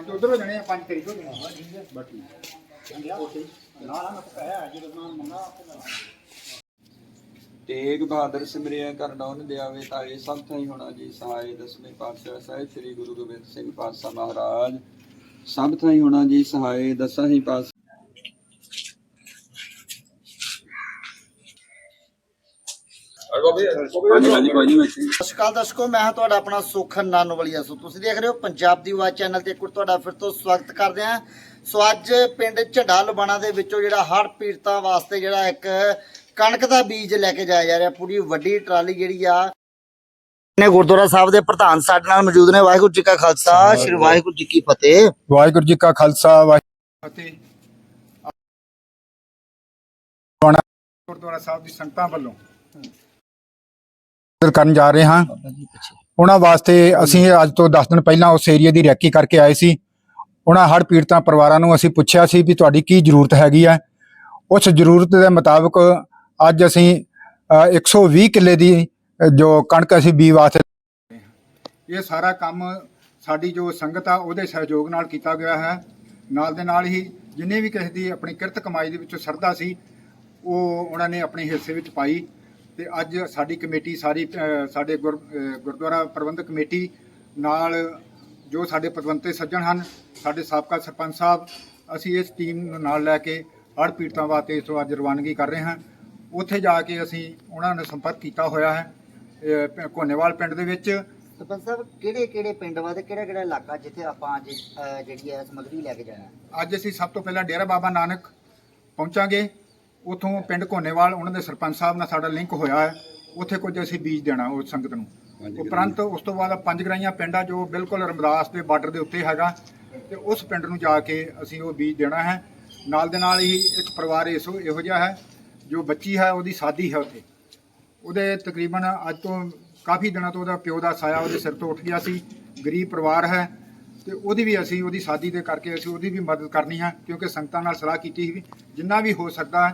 ਪੰਜ ਉਧਰੋਂ ਜਣੇ ਆ ਪੰਜ ਤਰੀਕ ਹੋ ਜਾਣਾ ਬਾਕੀ ਨਾ ਨਾ ਮੈਂ ਕਹਿਆ ਅੱਜ ਜਦੋਂ ਮੰਗਾ ਤੇਗ ਬਹਾਦਰ ਸਿਮਰਿਆ ਕਰਨੌਨ ਦਿਆਵੇ ਤਾਏ ਸਭ ਥਾਈ ਹੋਣਾ ਜੀ। ਸਹਾਇ ਦਸਵੇਂ ਪਾਤਸ਼ਾਹ ਸਾਹਿਬ ਸ੍ਰੀ ਗੁਰੂ ਗੋਬਿੰਦ ਸਿੰਘ ਪਾਤਸ਼ਾਹ ਮਹਾਰਾਜ। ਸਭ ਥਾਈ ਹੋਣਾ ਜੀ ਸਹਾਇ ਦਸਾਂ ਹੀ ਪਾਸ ਅਕਾਲ ਦਰਸ਼ਕੋ ਮੈਂ ਹਾਂ ਤੁਹਾਡਾ ਆਪਣਾ ਸੁਖ ਨਾਨੋਵਾਲੀਆ ਸੋ ਤੁਸੀਂ ਦੇਖ ਰਹੇ ਹੋ ਪੰਜਾਬ ਦੀ ਆਵਾਜ਼ ਚੈਨਲ ਤੇ ਇੱਕ ਵਾਰ ਤੁਹਾਡਾ ਫਿਰ ਤੋਂ ਸਵਾਗਤ ਕਰਦੇ ਹਾਂ। ਸੋ ਅੱਜ ਪਿੰਡ ਝੰਡਾ ਲਬਾਣਾ ਦੇ ਵਿੱਚੋਂ ਜਿਹੜਾ ਹੜ੍ਹ ਪੀੜਤਾਂ ਵਾਸਤੇ ਜਿਹੜਾ ਇੱਕ ਕਣਕ ਦਾ ਬੀਜ ਲੈ ਕੇ ਜਾਇਆ ਜਾ ਰਿਹਾ ਪੂਰੀ ਵੱਡੀ ਟਰਾਲੀ ਜਿਹੜੀ ਆ। ਨੇ ਗੁਰਦੁਆਰਾ ਸਾਹਿਬ ਦੇ ਪ੍ਰਧਾਨ ਸਾਡੇ ਨਾਲ ਮੌਜੂਦ ਨੇ ਵਾਹਿਗੁਰੂ ਜੀ ਕਾ ਖਾਲਸਾ ਸ੍ਰੀ ਵਾਹਿਗੁਰੂ ਜੀ ਕੀ ਫਤਿਹ। ਵਾਹਿਗੁਰੂ ਜੀ ਕਾ ਖਾਲਸਾ ਵਾਹਿਗੁਰੂ ਅਤੇ ਗੁਰਦੁਆਰਾ ਸਾਹਿਬ ਦੀ ਸੰਗਤਾਂ ਵੱਲੋਂ ਜੀ ਕਰਨ ਜਾ ਰਹੇ ਹਾਂ। ਉਹਨਾਂ ਵਾਸਤੇ ਅਸੀਂ ਅੱਜ ਤੋਂ 10 ਦਿਨ ਪਹਿਲਾਂ ਉਸ ਏਰੀਆ ਦੀ ਰੈਕੀ ਕਰਕੇ ਆਏ ਸੀ। ਉਹਨਾਂ ਹੜ੍ਹ ਪੀੜਤਾਂ ਪਰਿਵਾਰਾਂ ਨੂੰ ਅਸੀਂ ਪੁੱਛਿਆ ਸੀ ਵੀ ਤੁਹਾਡੀ ਕੀ ਜ਼ਰੂਰਤ ਹੈਗੀ ਹੈ। ਉਸ ਜ਼ਰੂਰਤ ਦੇ ਮੁਤਾਬਕ ਅੱਜ ਅਸੀਂ ਅ, 120 ਕਿੱਲੇ ਦੀ ਜੋ ਕਣਕ ਅਸੀਂ ਬੀ ਵਾਸਤੇ ਇਹ ਸਾਰਾ ਕੰਮ ਸਾਡੀ ਜੋ ਸੰਗਤ ਆ ਉਹਦੇ ਸਹਿਯੋਗ ਨਾਲ ਕੀਤਾ ਗਿਆ ਹੈ। ਨਾਲ ਦੇ ਨਾਲ ਹੀ ਜਿੰਨੇ ਵੀ ਕਿਸੇ ਦੀ ਆਪਣੀ ਕਿਰਤ ਕਮਾਈ ਦੇ ਵਿੱਚੋਂ ਸਰਦਾ ਸੀ ਉਹ ਉਹਨਾਂ ਨੇ ਆਪਣੇ ਹਿੱਸੇ ਵਿੱਚ ਪਾਈ। ਤੇ ਅੱਜ ਸਾਡੀ ਕਮੇਟੀ ਸਾਰੀ ਅ, ਸਾਡੇ ਗੁਰ- ਅ, ਗੁਰਦੁਆਰਾ ਪ੍ਰਬੰਧਕ ਕਮੇਟੀ ਨਾਲ ਜੋ ਸਾਡੇ ਪਦਵੰਤੇ ਸੱਜਣ ਹਨ ਸਾਡੇ ਸਾਬਕਾ ਸਰਪੰਚ ਸਾਹਿਬ ਅਸੀਂ ਇਸ ਟੀਮ ਨੂੰ ਨਾਲ ਲੈ ਕੇ ਹੜ੍ਹ ਪੀੜਤਾਂ ਵਾਸਤੇ ਇਸ ਤੋਂ ਅੱਜ ਰਵਾਨਗੀ ਕਰ ਰਹੇ ਹਾਂ। ਉੱਥੇ ਜਾ ਕੇ ਅਸੀਂ ਉਹਨਾਂ ਨਾਲ ਸੰਪਰਕ ਕੀਤਾ ਹੋਇਆ ਹੈ ਪ- ਘੋਨੇਵਾਲ ਪਿੰਡ ਦੇ ਵਿੱਚ। ਸਰਪੰਚ ਸਾਹਿਬ ਕਿਹੜੇ ਕਿਹੜੇ ਪਿੰਡ ਵਾ ਤੇ ਕਿਹੜਾ ਕਿਹੜਾ ਇਲਾਕਾ ਜਿੱਥੇ ਆਪਾਂ ਅੱਜ ਅਹ, ਜਿਹੜੀ ਹੈ ਸਮਗਰੀ ਲੈ ਕੇ ਜਾਣਾ? ਅੱਜ ਅਸੀਂ ਸਭ ਤੋਂ ਪਹਿਲਾਂ ਡੇਰਾ ਬਾਬਾ ਨਾਨਕ ਪਹੁੰਚਾਂਗੇ। ਉਥੋਂ ਪਿੰਡ ਘੋਨੇਵਾਲ ਉਹਨਾਂ ਦੇ ਸਰਪੰਚ ਸਾਹਿਬ ਨਾਲ ਸਾਡਾ ਲਿੰਕ ਹੋਇਆ ਹੈ। ਉੱਥੇ ਕੁਝ ਅਸੀਂ ਬੀਜ ਦੇਣਾ ਉਸ ਸੰਗਤ ਨੂੰ। ਉਪਰੰਤ ਉਸ ਤੋਂ ਬਾਅਦ ਪੰਜ ਗਰਾਈਆਂ ਪਿੰਡ ਆ ਜੋ ਬਿਲਕੁਲ ਰਮਦਾਸ ਦੇ ਬਾਰਡਰ ਦੇ ਉੱਤੇ ਹੈਗਾ ਤੇ ਉਸ ਪਿੰਡ ਨੂੰ ਜਾ ਕੇ ਅਸੀਂ ਉਹ ਬੀਜ ਦੇਣਾ ਹੈ। ਨਾਲ ਦੇ ਨਾਲ ਹੀ ਇੱਕ ਪਰਿਵਾਰ ਇਹੋ ਇਹੋ ਜਿਹਾ ਹੈ ਜੋ ਬੱਚੀ ਹੈ ਉਹਦੀ ਸਾਦੀ ਹੈ ਉੱਥੇ। ਉਹਦੇ ਤਕਰੀਬਨ ਅੱਜ ਤੋਂ ਕਾਫੀ ਦਿਨਾਂ ਤੋਂ ਉਹਦਾ ਪਿਓ ਦਾ ਸਾਇਆ ਉਹਦੇ ਸਿਰ ਤੋਂ ਉੱਠ ਗਿਆ ਸੀ ਗਰੀਬ ਪਰਿਵਾਰ ਹੈ ਤੇ ਉਹਦੀ ਵੀ ਅਸੀਂ ਉਹਦੀ ਸ਼ਾਦੀ ਦੇ ਕਰਕੇ ਅਸੀਂ ਉਹਦੀ ਵੀ ਮਦਦ ਕਰਨੀ ਹੈ ਕਿਉਂਕਿ ਸੰਗਤਾਂ ਨਾਲ ਸਲਾਹ ਕੀਤੀ ਸੀ ਜਿੰਨਾ ਵੀ ਹੋ ਸਕਦਾ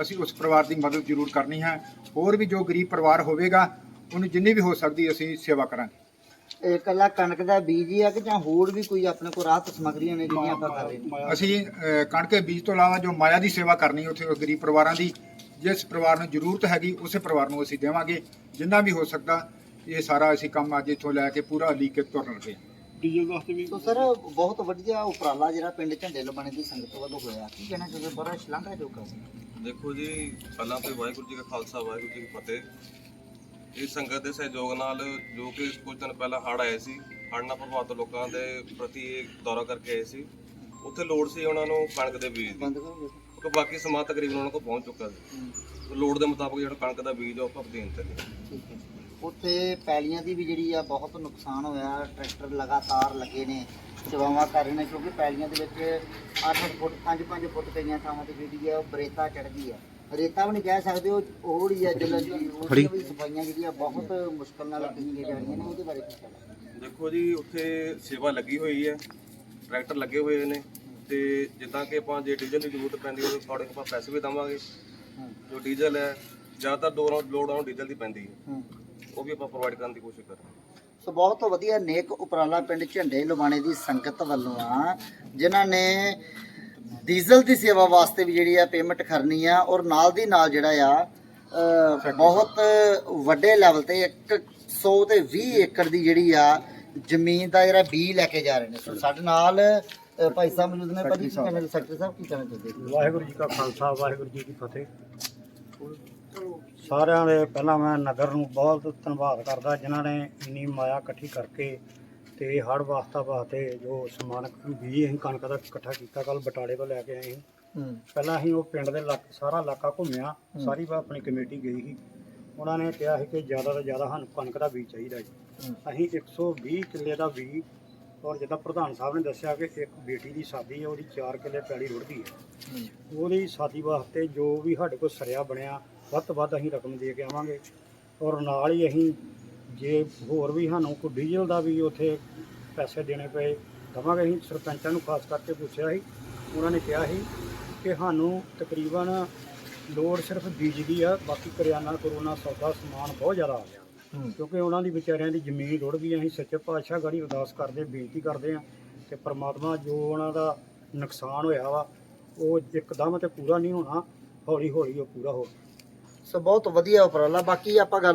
ਅਸੀਂ ਉਸ ਪਰਿਵਾਰ ਦੀ ਮਦਦ ਜ਼ਰੂਰ ਕਰਨੀ ਹੈ। ਹੋਰ ਵੀ ਜੋ ਗਰੀਬ ਪਰਿਵਾਰ ਹੋਵੇਗਾ ਉਹਨੂੰ ਜਿੰਨੀ ਵੀ ਹੋ ਸਕਦੀ ਅਸੀਂ ਸੇਵਾ ਕਰਾਂਗੇ। ਇਹ ਇਕੱਲਾ ਕਣਕ ਦਾ ਬੀਜ ਹੀ ਆ ਕਿ ਜਾਂ ਹੋਰ ਵੀ ਕੋਈ ਆਪਣੇ ਕੋਲ ਰਾਹਤ ਸਮਗਰੀਆਂ ਨੇ ਜਿਹੜੀਆਂ ਆਪਾਂ ਕਰ ਰਹੇ ਅਸੀਂ ਕਣਕ ਦੇ ਬੀਜ ਤੋਂ ਇਲਾਵਾ ਜੋ ਮਾਇਆ ਦੀ ਸੇਵਾ ਕਰਨੀ ਉੱਥੇ ਉਹ ਗਰੀਬ ਪਰਿਵਾਰਾਂ ਦੀ ਜਿਸ ਪਰਿਵਾਰ ਨੂੰ ਜ਼ਰੂਰਤ ਹੈਗੀ ਉਸੇ ਪਰਿਵਾਰ ਨੂੰ ਅਸੀਂ ਦੇਵਾਂਗੇ। ਜਿੰਨਾ ਵੀ ਹੋ ਸਕਦਾ ਇਹ ਸਾਰਾ ਅਸੀਂ ਕੰਮ ਅੱਜ ਇੱਥੋਂ ਲੈ ਕੇ ਪੂਰਾ ਲੀਕ ਤੁਰਨ ਲੱਗੇ ਸੋ ਸਰ ਬਹੁਤ ਵਧੀਆ ਉਪਰਾਲਾ ਜਿਹੜਾ ਪਿੰਡ ਝੰਡੇ ਲਬਾਣੇ ਦੀ ਸੰਗਤ ਵੱਲੋਂ ਹੋਇਆ। ਕੀ ਕਹਿਣਾ ਚਾਹੁੰਦੇ ਬੜਾ ਸ਼ਲਾਘਾ ਜੋਗਾ ਸੀ ਦੇਖੋ ਜੀ ਪਹਿਲਾਂ ਤੇ ਵਾਹਿਗੁਰੂ ਜੀ ਕਾ ਖਾਲਸਾ ਵਾਹਿਗੁਰੂ ਜੀ ਕੀ ਫਤਿਹ। ਇਸ ਸੰਗਤ ਦੇ ਸਹਿਯੋਗ ਨਾਲ ਜੋ ਕਿ ਕੁਝ ਦਿਨ ਪਹਿਲਾਂ ਹੜ੍ਹ ਆਏ ਸੀ ਹੜ੍ਹ ਨਾਲ ਪ੍ਰਭਾਵਿਤ ਲੋਕਾਂ ਦੇ ਪ੍ਰਤੀ ਇਹ ਦੌਰਾ ਕਰਕੇ ਆਏ ਸੀ। ਉੱਥੇ ਲੋੜ ਸੀ ਉਹਨਾਂ ਨੂੰ ਕਣਕ ਦੇ ਬੀਜ ਦੀ। ਕਿਉਂਕਿ ਬਾਕੀ ਸਮਾਂ ਤਕਰੀਬਨ ਉਹਨਾਂ ਕੋਲ ਪਹੁੰਚ ਚੁੱਕਾ ਸੀ। ਲੋੜ ਦੇ ਮੁਤਾਬਕ ਜਿਹੜਾ ਕਣਕ ਦਾ ਬੀਜ ਉਹ ਆਪਾਂ ਦੇਣ ਤੇ ਨੇ ਠੀਕ ਹੈ ਉੱਥੇ ਪੈਲੀਆਂ ਦੀ ਵੀ ਜਿਹੜੀ ਆ ਬਹੁਤ ਨੁਕਸਾਨ ਹੋਇਆ ਟਰੈਕਟਰ ਲਗਾਤਾਰ ਲੱਗੇ ਨੇ ਸੇਵਾਵਾਂ ਕਰ ਰਹੇ ਨੇ ਕਿਉਂਕਿ ਪੈਲੀਆਂ ਦੇ ਵਿੱਚ 8-8 ਫੁੱਟ 5-5 ਫੁੱਟ ਕਈਆਂ ਥਾਵਾਂ ਤੇ ਜਿਹੜੀ ਆ ਉਹ ਬਰੇਤਾ ਚੜ੍ਹਦੀ ਆ। ਰੇਤਾ ਵੀ ਨਹੀਂ ਕਹਿ ਸਕਦੇ ਉਹ ਉਹੜੀ ਆ ਜਲਨ ਦੀ ਉਹਦੀਆਂ ਵੀ ਸਫਾਈਆਂ ਜਿਹੜੀਆਂ ਬਹੁਤ ਮੁਸ਼ਕਲ ਨਾਲ ਕੀਤੀਆਂ ਜਾ ਰਹੀਆਂ ਨੇ ਉਹਦੇ ਬਾਰੇ ਕੀ ਕਹਿਣਾ? ਦੇਖੋ ਜੀ ਉੱਥੇ ਸੇਵਾ ਲੱਗੀ ਹੋਈ ਹੈ ਟਰੈਕਟਰ ਲੱਗੇ ਹੋਏ ਨੇ ਤੇ ਜਿੱਦਾਂ ਕਿ ਆਪਾਂ ਜੇ ਡੀਜ਼ਲ ਦੀ ਜ਼ਰੂਰਤ ਪੈਂਦੀ ਉਹਦੇ ਅਕੋਰਡਿੰਗ ਆਪਾਂ ਪੈਸੇ ਵੀ ਦੇਵਾਂਗੇ। ਜੋ ਡੀਜ਼ਲ ਹੈ ਜ਼ਿਆਦਾਤਰ ਦੋ ਲੋੜ ਆਉਂ ਡੀਜ਼ਲ ਦੀ ਪੈਂਦੀ ਹੂੰ। ਉਹ ਵੀ ਆਪਾਂ ਪ੍ਰੋਵਾਈਡ ਕਰਨ ਦੀ ਕੋਸ਼ਿਸ਼ ਕਰਾਂਗੇ ਸੋ ਬਹੁਤ ਵਧੀਆ ਨੇਕ ਉਪਰਾਲਾ ਪਿੰਡ ਝੰਡੇ ਲਵਾਣੇ ਦੀ ਸੰਗਤ ਵੱਲੋਂ ਆ ਜਿਨ੍ਹਾਂ ਨੇ ਡੀਜ਼ਲ ਦੀ ਸੇਵਾ ਵਾਸਤੇ ਵੀ ਜਿਹੜੀ ਆ ਪੇਮੈਂਟ ਕਰਨੀ ਆ ਔਰ ਨਾਲ ਦੀ ਨਾਲ ਜਿਹੜਾ ਆ ਅ, ਬਹੁਤ ਵੱਡੇ ਲੈਵਲ ਤੇ 100 ਤੇ 20 ਏਕੜ ਦੀ ਜਿਹੜੀ ਆ ਜ਼ਮੀਨ ਦਾ ਜਿਹੜਾ ਬੀ ਲੈ ਕੇ ਜਾ ਰਹੇ ਨੇ। ਸੋ ਸਾਡੇ ਨਾਲ ਅ, ਭਾਈ ਸਾਹਿਬ ਮੌਜੂਦ ਨੇ। ਭਾਜੀ ਕੀ ਸੈਕਟਰੀ ਸਾਹਿਬ ਕੀ ਕਹਿਣਾ ਚਾਹੁੰਦੇ? ਵਾਹਿਗੁਰੂ ਜੀ ਕਾ ਖਾਲਸਾ ਵਾਹਿਗੁਰੂ ਜੀ ਕੀ ਫਤਿਹ। ਸਾਰਿਆਂ ਦੇ ਪਹਿਲਾਂ ਮੈਂ ਨਗਰ ਨੂੰ ਬਹੁਤ ਧੰਨਵਾਦ ਕਰਦਾ ਜਿਨ੍ਹਾਂ ਨੇ ਇੰਨੀ ਮਾਇਆ ਇਕੱਠੀ ਕਰਕੇ ਤੇ ਹੜ ਵਾਸਤਾ ਵਾਸਤੇ ਜੋ ਸਮਾਨ ਵੀ ਅਸੀਂ ਕਣਕ ਦਾ ਇਕੱਠਾ ਕੀਤਾ ਕੱਲ ਬਟਾਲੇ ਤੋਂ ਲੈ ਕੇ ਆਏ ਹੂੰ। ਪਹਿਲਾਂ ਅਸੀਂ ਉਹ ਪਿੰਡ ਦੇ ਇਲਾਕ ਸਾਰਾ ਇਲਾਕਾ ਘੁੰਮਿਆ ਸਾਰੀ ਵਾਰ ਆਪਣੀ ਕਮੇਟੀ ਗਈ ਸੀ। ਉਹਨਾਂ ਨੇ ਕਿਹਾ ਸੀ ਕਿ ਜ਼ਿਆਦਾ ਤੋਂ ਜ਼ਿਆਦਾ ਸਾਨੂੰ ਕਣਕ ਦਾ ਬੀਜ ਚਾਹੀਦਾ ਜੀ। ਅਸੀਂ 120 ਕਿੱਲੇ ਦਾ ਬੀਜ ਔਰ ਜਿੱਦਾਂ ਪ੍ਰਧਾਨ ਸਾਹਿਬ ਨੇ ਦੱਸਿਆ ਕਿ ਇੱਕ ਬੇਟੀ ਦੀ ਸ਼ਾਦੀ ਹੈ ਉਹਦੀ 4 ਕਿੱਲੇ ਪੈਲੀ ਰੁੜਦੀ ਹੂੰ। ਉਹਦੀ ਸ਼ਾਦੀ ਵਾਸਤੇ ਜੋ ਵੀ ਸਾਡੇ ਕੋਲ ਸਰਿਆ ਬਣਿਆ ਵੱਧ ਤੋਂ ਵੱਧ ਅਸੀਂ ਰਕਮ ਦੇ ਕੇ ਆਵਾਂਗੇ। ਔਰ ਨਾਲ ਹੀ ਅਸੀਂ ਜੇ ਹੋਰ ਵੀ ਸਾਨੂੰ ਕੋਈ ਡੀਜ਼ਲ ਦਾ ਵੀ ਉੱਥੇ ਪੈਸੇ ਦੇਣੇ ਪਏ ਦਵਾਂਗੇ ਅਸੀਂ। ਸਰਪੰਚਾਂ ਨੂੰ ਖਾਸ ਕਰਕੇ ਪੁੱਛਿਆ ਸੀ ਉਹਨਾਂ ਨੇ ਕਿਹਾ ਸੀ ਕਿ ਸਾਨੂੰ ਤਕਰੀਬਨ ਲੋੜ ਸਿਰਫ ਬੀਜ ਦੀ ਆ ਬਾਕੀ ਕਰਿਆਨਾ ਕਰੋਨਾ ਸੌਦਾ ਸਮਾਨ ਬਹੁਤ ਜ਼ਿਆਦਾ ਆ ਗਿਆ। ਕਿਉਂਕਿ ਉਹਨਾਂ ਦੀ ਵਿਚਾਰਿਆਂ ਦੀ ਜ਼ਮੀਨ ਰੁੜ ਗਈ ਅਸੀਂ ਸੱਚੇ ਪਾਤਸ਼ਾਹ ਗਾੜੀ ਅਰਦਾਸ ਕਰਦੇ ਬੇਨਤੀ ਕਰਦੇ ਆ ਤੇ ਪ੍ਰਮਾਤਮਾ ਜੋ ਉਹਨਾਂ ਦਾ ਨੁਕਸਾਨ ਹੋਇਆ ਵਾ ਉਹ ਇੱਕਦਮ ਤੇ ਪੂਰਾ ਨਹੀਂ ਹੋਣਾ ਹੌਲੀ ਹੌਲੀ ਉਹ ਪੂਰਾ ਹੋ ਸੋ ਬਹੁਤ ਵਧੀਆ ਉਪਰਾਲਾ ਬਾਕੀ ਆਪਾਂ ਗੱਲ